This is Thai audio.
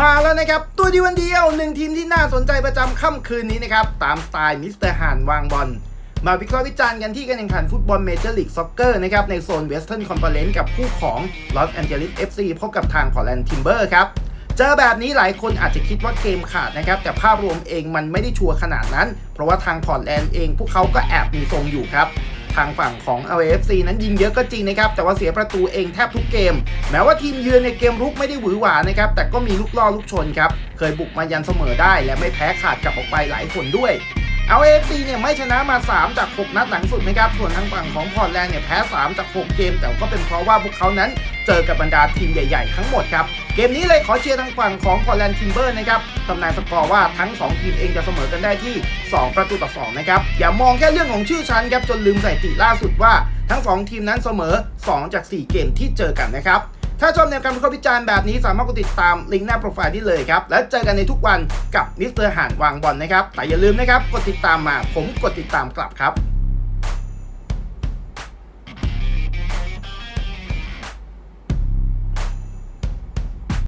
มาแล้วนะครับ ตัวดีวันเดียวหนึ่งทีมที่น่าสนใจประจำค่ำคืนนี้นะครับ ตามสไตล์มิสเตอร์ฮานวางบอลมาวิเคราะห์วิจารณ์กันที่การแข่งขันฟุตบอลเมเจอร์ลีกซ็อกเกอร์นะครับ ในโซนเวสเทิร์นคอนเฟอเรนซ์กับคู่ของลอสแอนเจลิสเอฟซีพบกับทางพอร์แลนด์ทิมเบอร์ครับเจอแบบนี้หลายคนอาจจะคิดว่าเกมขาดนะครับ แต่ภาพรวมเองมันไม่ได้ชัวร์ขนาดนั้น เพราะว่าทางพอร์ตแลนด์เองพวกเขาก็แอบมีทรงอยู่ครับ ทางฝั่งของ LAFC นั้นยิงเยอะก็จริงนะครับ แต่ว่าเสียประตูเองแทบทุกเกม แม้ว่าทีมเยือนในเกมรุกไม่ได้หวือหวานะครับ แต่ก็มีลูกล่อลูกชนครับ เคยบุกมายันเสมอได้ และไม่แพ้ขาดกลับออกไปหลายคนด้วย LAFC เนี่ยไม่ชนะมา 3 จาก 6 นัดหลังสุดนะครับ ส่วนทางฝั่งของพอร์ตแลนด์เนี่ยแพ้ 3 จาก 6 เกม แต่ก็เป็นเพราะว่าพวกเขานั้นเจอกับบรรดาทีมใหญ่ ๆ ทั้งหมดครับ เกมนี้เลยขอเชียร์ทางฝั่งของพอร์แลนด์ทิมเบอร์นะครับตำนานสกอร์ว่าทั้ง 2 ทีมเองจะเสมอกันได้ที่ 2 ประตูต่อ 2 นะครับ อย่ามองแค่เรื่องของชื่อชั้นครับจนลืมใส่ติล่าสุดว่าทั้ง 2 ทีมนั้นเสมอ 2 จาก 4 เกมที่เจอกันนะครับ ถ้าชอบแนวการวิเคราะห์วิจารณ์แบบนี้สามารถกดติดตามลิงก์หน้าโปรไฟล์ได้เลยครับ แล้วเจอกันในทุกวันกับมิสเตอร์ห่านวางบอลนะครับ แต่อย่าลืมนะครับกดติดตามมาผมกดติดตามกลับครับ